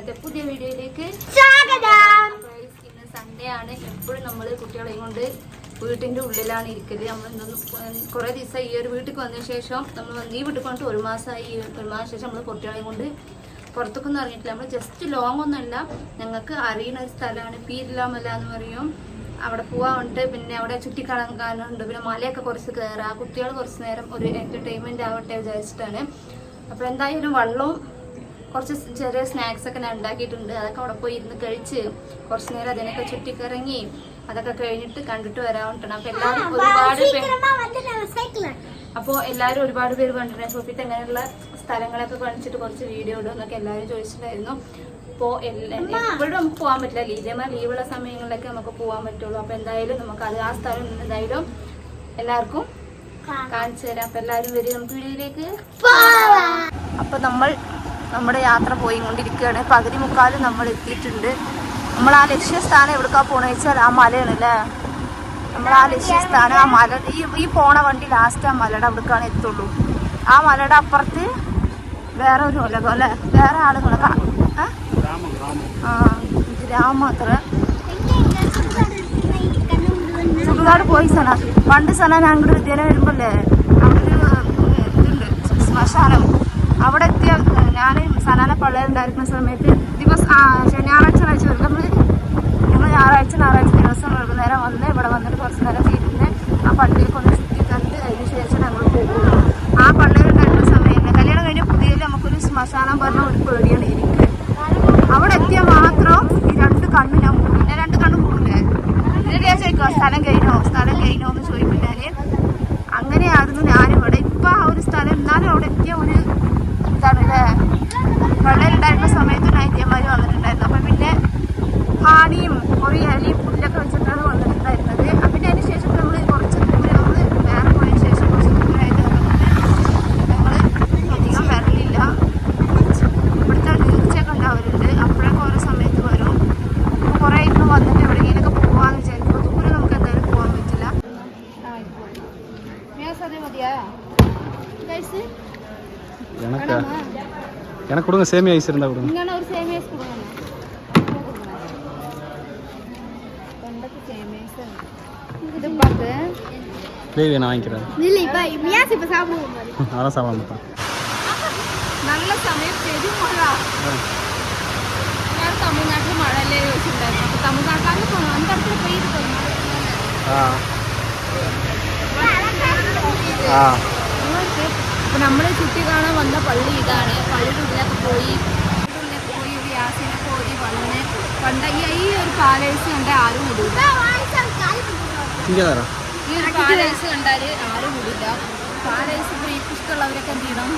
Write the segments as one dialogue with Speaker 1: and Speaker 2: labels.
Speaker 1: ഇന്നത്തെ പുതിയ വീഡിയോയിലേക്ക്
Speaker 2: സ്വാഗതം.
Speaker 1: ഇന്ന് സൺഡേ ആണ്. എപ്പോഴും നമ്മൾ കുട്ടികളെയും കൊണ്ട് വീട്ടിന്റെ ഉള്ളിലാണ് ഇരിക്കൽ. നമ്മൾ കുറെ ദിവസം ഈ ഒരു വീട്ടിൽ വന്ന ശേഷം നമ്മൾ ഈ വീട്ടിൽ വന്നിട്ട് ഒരു മാസമായി ഈ ഒരു മാസം ശേഷം നമ്മൾ കുട്ടികളെയും കൊണ്ട് പുറത്തൊക്കെ ഇറങ്ങിയിട്ടില്ല. നമ്മൾ ജസ്റ്റ് ലോങ് ഒന്നുമല്ല. ഞങ്ങൾക്ക് അറിയുന്ന ഒരു സ്ഥലമാണ്. പീരിലാമല എന്ന് പറയും. അവിടെ പോവാറുണ്ട് പിന്നെ അവിടെ ചുറ്റിക്കറങ്ങാനുണ്ട്. പിന്നെ മലയൊക്കെ കുറച്ച് കയറാം. കുട്ടികൾ കുറച്ച് നേരം ഒരു എന്റർടൈൻമെന്റ് ആവട്ടെ വിചാരിച്ചിട്ടാണ്. അപ്പോൾ എന്തായാലും വെള്ളവും കുറച്ച് ചെറിയ സ്നാക്സ് ഒക്കെ ഞാൻ ഉണ്ടാക്കിയിട്ടുണ്ട്. അതൊക്കെ അവിടെ പോയി ഇരുന്ന് കഴിച്ച് കുറച്ച് നേരം അതിനൊക്കെ ചുറ്റിക്കറങ്ങി അതൊക്കെ കഴിഞ്ഞിട്ട് കണ്ടിട്ട് വരാവുന്നതാണ് അപ്പൊ എല്ലാവരും ഒരുപാട് പേര് അപ്പോൾ എല്ലാവരും ഒരുപാട് പേര് കണ്ടിട്ടുണ്ട്. സോഫിത്ത് അങ്ങനെയുള്ള സ്ഥലങ്ങളൊക്കെ കാണിച്ചിട്ട് കുറച്ച് വീഡിയോ ഇടും എന്നൊക്കെ എല്ലാവരും ചോദിച്ചിട്ടുണ്ടായിരുന്നു. അപ്പോൾ എപ്പോഴും നമുക്ക് പോകാൻ പറ്റില്ല. ലീജമാർ ലീവുള്ള സമയങ്ങളിലൊക്കെ നമുക്ക് പോകാൻ പറ്റുള്ളൂ. അപ്പോൾ എന്തായാലും നമുക്ക് അത് ആ സ്ഥലം എന്തായാലും എല്ലാവർക്കും കാണിച്ചു തരാം. അപ്പോൾ എല്ലാവരും വരും. നമുക്ക് വീഡിയോയിലേക്ക് അപ്പൊ നമ്മൾ നമ്മുടെ യാത്ര പോയിക്കൊണ്ടിരിക്കുകയാണ്. പകുതി മുക്കാലും നമ്മൾ എത്തിയിട്ടുണ്ട്. നമ്മൾ ആ ലക്ഷ്യസ്ഥാനം എവിടേക്കാ പോണ വെച്ചാൽ ആ മലയാണ് അല്ലേ? നമ്മൾ ആ ലക്ഷ്യസ്ഥാനം ആ മല ഈ ഈ പോണ വണ്ടി ലാസ്റ്റ് ആ മലയുടെ അവിടേക്കാണ് എത്തുള്ളൂ. ആ മലയുടെ അപ്പുറത്ത് വേറെ ഒരു ഉലകം അല്ലേ? വേറെ ആളുകളൊക്കെ ആ? ഗ്രാമം അത്ര ചുടുകാട് പോയി സന. പണ്ട് സന ഞങ്ങളുടെ വിദ്യാലയം വരുമ്പോല്ലേ അവിടെ ഒരു ഇതുണ്ട് ശ്മശാനം. അവിടെ എത്തിയ ഞാൻ സനാന പള്ളിയിലുണ്ടായിരിക്കുന്ന സമയത്ത് ദിവസം ഞായറാഴ്ച ഞായറാഴ്ച വരും. നമ്മൾ ഞങ്ങൾ ഞായറാഴ്ച ഞായറാഴ്ച ദിവസം വൈകുന്നേരം വന്ന് ഇവിടെ വന്നിട്ട് കുറച്ച് നേരം ഇരുന്ന് ആ പള്ളിയൊക്കെ ഒന്ന് ചുറ്റി കണ്ട് അതിന് ശേഷം ഞങ്ങൾ പോകുള്ളൂ ആ പള്ളിയിലുണ്ടായിരുന്ന സമയത്ത് കല്യാണം കഴിഞ്ഞ പുതിയ നമുക്കൊരു ശ്മശാനം പറഞ്ഞ ഒരു പേടിയാണ് എനിക്ക്. അവിടെ എത്തിയാൽ മാത്രം ഈ രണ്ട് കണ്ണ് ഞാൻ മൂടും. രണ്ട് കണ്ണ് മൂടില്ലേ. എന്നിട്ട് ഞാൻ ചോദിക്കുക സ്ഥലം കഴിഞ്ഞോ? സ്ഥലം കഴിഞ്ഞോ? എന്ന് ചോദിക്കും ഞാൻ അങ്ങനെയായിരുന്നു ഞാനിവിടെ. ഇപ്പം ആ ഒരു സ്ഥലം എന്നാലും അവിടെ എത്തിയ ഒരു ഇതാണ് അല്ലേ വെള്ളയിലുണ്ടായിരുന്ന സമയത്ത് നൈത്യന്മാർ വന്നിട്ടുണ്ടായിരുന്നു. അപ്പം പിന്നെ ഹാണിയും ഒരു ഇലയും പുല്ലൊക്കെ വെച്ചിട്ടാണ് വന്നിട്ടുണ്ടായിരുന്നത്. അപ്പം പിന്നെ അതിന് ശേഷം നമ്മൾ കുറച്ച് ദൂരെ നമ്മൾ വേറെ പോയതിന് ശേഷം കുറച്ച് ദൂരമായിട്ട് ഞങ്ങൾ അധികം വരലില്ല ഇവിടുത്തെ തീർച്ചയൊക്കെ ഉണ്ടാവലുണ്ട്. അപ്പോഴൊക്കെ ഓരോ സമയത്ത് വരും. അപ്പോൾ കുറേ ഇന്ന് വന്നിട്ട് എവിടെയെങ്കിലൊക്കെ പോകാമെന്ന് വിചാരിക്കുമ്പോൾ ദൂരെ നമുക്ക് എന്തായാലും പോകാൻ പറ്റില്ല. മതിയാ
Speaker 3: எனக்கு? எனக்கு கொடுங்க சேமியா ஐஸ் இருந்தால் கொடுங்க. கிரேவி நான் வாங்கிக்கிறேன் அதெல்லாம் சாப்பிட மாட்டேன்.
Speaker 1: நல்ல சமயம் தெரியும் தமிழ்நாட்டில் மழையிலே யோசிச்சிருந்தாரு அந்த
Speaker 3: ஆ. ஆ.
Speaker 1: അപ്പൊ നമ്മൾ ചുറ്റി കാണാൻ വന്ന പള്ളി ഇതാണ് പള്ളിയുടെ ഉള്ളിലൊക്കെ പോയി പള്ളിയുടെ ഉള്ളിലൊക്കെ പോയി ഒരു യാസിനൊക്കെ ഓതി വന്ന് പണ്ട് ഈ ഈ ഒരു പാലേഴ്സ് കണ്ട ആരും വിടില്ല
Speaker 3: இங்கே தரேன்
Speaker 1: ഈ ഒരു പാലേഴ്സ് കണ്ടാൽ ആരും വിടില്ല പാലേഴ്സ് ഇപ്പോൾ ഈ ഇഷ്ടമുള്ളവരൊക്കെ എന്ത് ചെയ്യണം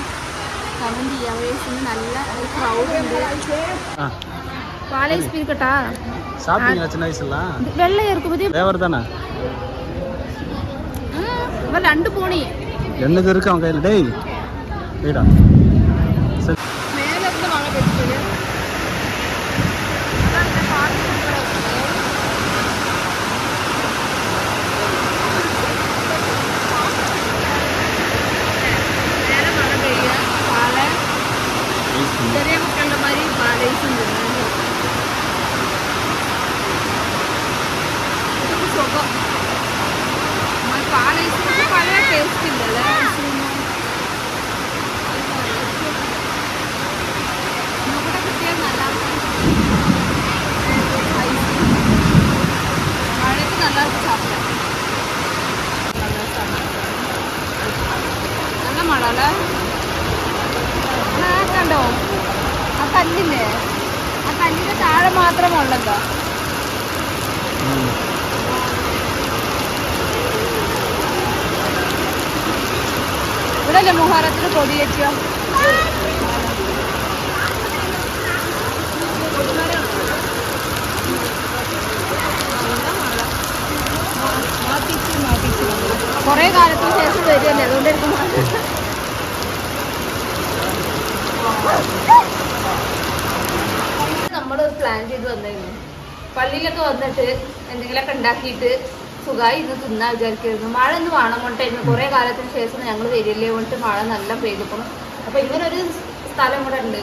Speaker 1: കമന്റ് ചെയ്യാം വേഴ്സിന് നല്ല ഒരു ക്രൗഡ് ഉണ്ട്
Speaker 3: ஆ
Speaker 1: പാലേഴ്സ് പിരിക്കട്ടാ
Speaker 3: சாப்பிட்டீங்களா சின்ன வயசுலாம்
Speaker 1: വെള്ളം ചേർക്കുമ്പോൾ
Speaker 3: தேவர் தானே
Speaker 1: ഇവ രണ്ട് പോണി
Speaker 3: என்னது இருக்கு அவன் கையில் டேய் வீடா சரி.
Speaker 1: കണ്ടോ? ആ കല്ലില്ലേ? ആ കല്ലിന്റെ താഴെ മാത്രമേ
Speaker 3: ம்.
Speaker 1: ഇവിടെ അല്ലേ മുഹാരത്തിന് കൊടി വെച്ചോ കുറേ കാലത്തിന് ശേഷം വരുമല്ലേ അതുകൊണ്ടായിരിക്കും പള്ളിയിലൊക്കെ വന്നിട്ട് എന്തെങ്കിലുമൊക്കെ ഉണ്ടാക്കിയിട്ട് സുഖമായി ഇന്ന് തിന്നാൻ വിചാരിക്കായിരുന്നു മഴ ഒന്ന് വേണം കൊണ്ടായിരുന്നു കുറേ കാലത്തിന് ശേഷം ഞങ്ങൾ വരില്ലേ കൊണ്ട് മഴ നല്ല പെയ്തിക്കണം അപ്പൊ ഇങ്ങനൊരു സ്ഥലം ഇവിടെ ഉണ്ട്.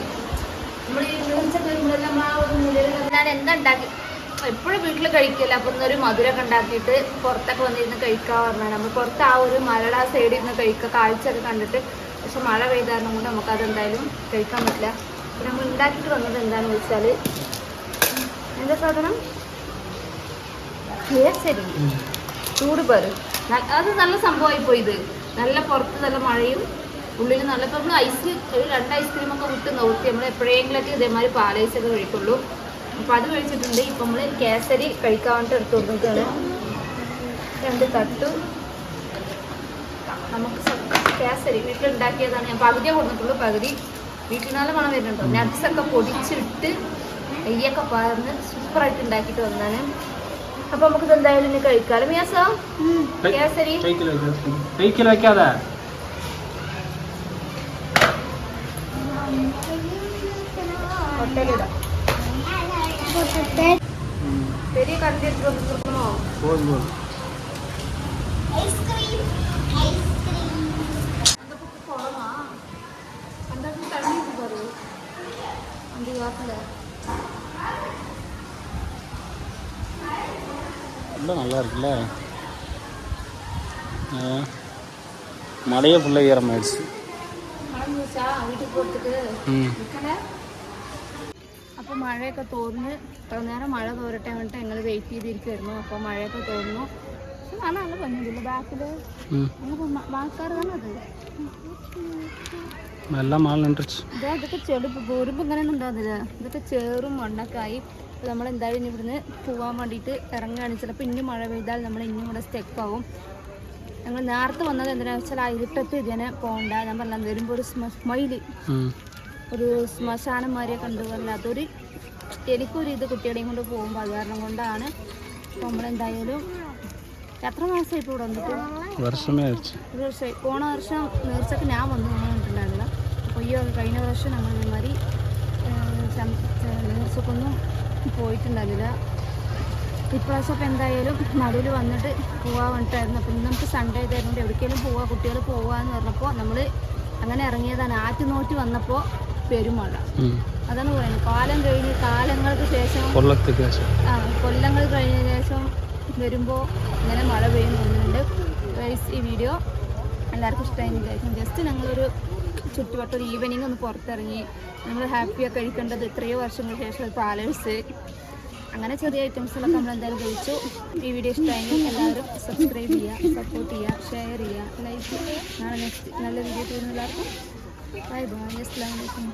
Speaker 1: നമ്മൾ ഈ നേർച്ചൊക്കെ വരുമ്പോഴെല്ലാം ഞാൻ എന്താ ഉണ്ടാക്കി എപ്പോഴും വീട്ടിൽ കഴിക്കില്ല. അപ്പം ഇന്നൊരു മധുരമൊക്കെ ഉണ്ടാക്കിയിട്ട് പുറത്തൊക്കെ വന്നിരുന്ന് കഴിക്കാൻ പറഞ്ഞാൽ നമ്മൾ പുറത്ത് ആ ഒരു മലട സൈഡിൽ നിന്ന് കഴിക്കുക കാഴ്ചയൊക്കെ കണ്ടിട്ട് പക്ഷെ മഴ പെയ്ത കാരണം കൊണ്ട് നമുക്കത് എന്തായാലും കഴിക്കാൻ പറ്റില്ല. നമ്മൾ ഉണ്ടാക്കിയിട്ട് വന്നത് എന്താണെന്ന് വെച്ചാൽ എന്താ സാധനം? ശരി ചൂട് പേര് അത് നല്ല സംഭവമായി പോയി ഇത്. നല്ല പുറത്ത് നല്ല മഴയും ഉള്ളിൽ നല്ല ഇപ്പം നമ്മൾ ഐസ് ഒരു രണ്ട് ഐസ്ക്രീം ഒക്കെ വിട്ട് നോക്കി. നമ്മൾ എപ്പോഴെങ്കിലൊക്കെ ഇതേമാതിരി പാലൈസ് ഒക്കെ കഴിക്കുള്ളൂ. അപ്പം അത് കഴിച്ചിട്ടുണ്ട്. ഇപ്പം നമ്മൾ കേസരി കഴിക്കാൻ വേണ്ടി എടുത്ത് കൊടുക്കുകയാണ് രണ്ട് തട്ടു. നമുക്ക് കേസരി വീട്ടിലുണ്ടാക്കിയതാണ്. ഞാൻ പകുതിയെ കൊടുത്തിട്ടുള്ളൂ. പകുതി വീട്ടിൽ നല്ല മണം വരുന്നുണ്ടോ. ഒക്കെ പൊടിച്ചിട്ട് നെയ്യൊക്കെ പാർന്ന് സൂപ്പറായിട്ട് ഉണ്ടാക്കിയിട്ട് വന്നാണ് അപ്പൊ നമുക്ക് ഇത് എന്തായാലും ഇനി കഴിക്കാലോ. മിയാസോ? കേസരി
Speaker 3: വെക്കാതെ
Speaker 1: കുറവാ എന്താ തണ്ണി പറയൂ അഞ്ച് ഗ്ലാസ്സിൽ
Speaker 3: இல்லை நல்லா இருக்குல்ல ஆ, மழையே ஃபுல்லாக ஈரமாயிடுச்சு
Speaker 1: മഴ ചോദിച്ചാ വീട്ടിൽ കൊടുത്തിട്ട്
Speaker 3: ம்
Speaker 1: നിൽക്കണേ അപ്പോൾ മഴയൊക്കെ തോർന്ന് ഇത്ര നേരം മഴ തോരട്ടെ വേണ്ടിട്ട് ഞങ്ങൾ വെയിറ്റ് ചെയ്തിരിക്കുമായിരുന്നു അപ്പോൾ മഴയൊക്കെ തോർന്നു പക്ഷെ നല്ല നല്ല ഭംഗിയില്ല ബാക്കിൽ
Speaker 3: ம்
Speaker 1: വാക്കാർ തന്നെ അത്
Speaker 3: எல்லாம் மால் நின்றுச்சு
Speaker 1: ഇതാ ഇതൊക്കെ ചെളി പോരുമ്പോൾ ഇങ്ങനെ ഉണ്ടാകുന്നില്ല ഇതൊക്കെ ചേറും മണ്ണൊക്കെ ആയി നമ്മൾ എന്തായാലും ഇവിടുന്ന് പോകാൻ വേണ്ടിയിട്ട് ഇറങ്ങുകയാണ്. ചിലപ്പോൾ ഇനി മഴ പെയ്താൽ നമ്മൾ ഇനിയും കൂടെ ആവും. ഞങ്ങൾ നേരത്തെ വന്നത് എന്തിനാണെന്ന് വെച്ചാൽ ആ ഇരുട്ടത്ത് ഇതിനെ പോകണ്ട. ഞാൻ പറഞ്ഞത് വരുമ്പോൾ ഒരു
Speaker 3: സ്മൈൽ
Speaker 1: ഒരു ശ്മശാനന്മാരെ മാതിരിയൊക്കെ ഉണ്ട് അതൊരു എനിക്കൊരു ഇത് കുട്ടികളെയും കൊണ്ട് പോകുമ്പോൾ അത് കാരണം കൊണ്ടാണ്. നമ്മളെന്തായാലും എത്ര മാസമായി ഇപ്പോൾ ഇവിടെ വന്നിട്ട്? ഒരു വർഷമായി. പോണ വർഷം നേർച്ചക്ക് ഞാൻ വന്നു വന്നിട്ടുണ്ടായിരുന്നില്ല അപ്പോൾ ഈ കഴിഞ്ഞ വർഷം ഞങ്ങൾ ഇതുമാതിരി നേർച്ചക്കൊന്നും പോയിട്ടുണ്ടായിരുന്നില്ല. ഇപ്രാവശ്യം അപ്പോൾ എന്തായാലും നടുവിൽ വന്നിട്ട് പോകാൻ വേണ്ടിയിട്ടായിരുന്നു അപ്പം ഇന്ന് നമുക്ക് സൺഡേ ആയതുകൊണ്ട് എവിടേക്കെങ്കിലും പോവാ കുട്ടികൾ പോവാന്ന് പറഞ്ഞപ്പോൾ നമ്മൾ അങ്ങനെ ഇറങ്ങിയതാണ്. ആറ്റുനോറ്റി വന്നപ്പോൾ പെരുമഴ. അതാണ് പറയുന്നത്. കാലം കഴിഞ്ഞ് കാലങ്ങൾക്ക് ശേഷം ആ കൊല്ലങ്ങൾ കഴിഞ്ഞ ശേഷം വരുമ്പോൾ ഇങ്ങനെ മഴ പെയ്യുന്നുണ്ട്. ഈ വീഡിയോ എല്ലാവർക്കും ഇഷ്ടമായി ജസ്റ്റ് ഞങ്ങളൊരു ചുറ്റുവട്ടം ഈവനിങ് ഒന്ന് പുറത്തിറങ്ങി നമ്മൾ ഹാപ്പിയൊക്കെ കഴിക്കേണ്ടത് എത്രയോ വർഷങ്ങൾക്ക് ശേഷം പാലേഴ്സ്. അങ്ങനെ ചെറിയ ഐറ്റംസിലൊക്കെ നമ്മൾ എന്തായാലും കഴിച്ചു. ഈ വീഡിയോ ഇഷ്ടമായെങ്കിൽ എല്ലാവരും സബ്സ്ക്രൈബ് ചെയ്യുക സപ്പോർട്ട് ചെയ്യുക ഷെയർ ചെയ്യുക ലൈക്ക് ചെയ്യുക. നാളെ നെക്സ്റ്റ് നല്ല വീഡിയോ ചെയ്യുന്ന എല്ലാവർക്കും ബൈ ബൈ അസ്ലാം അലൈക്കും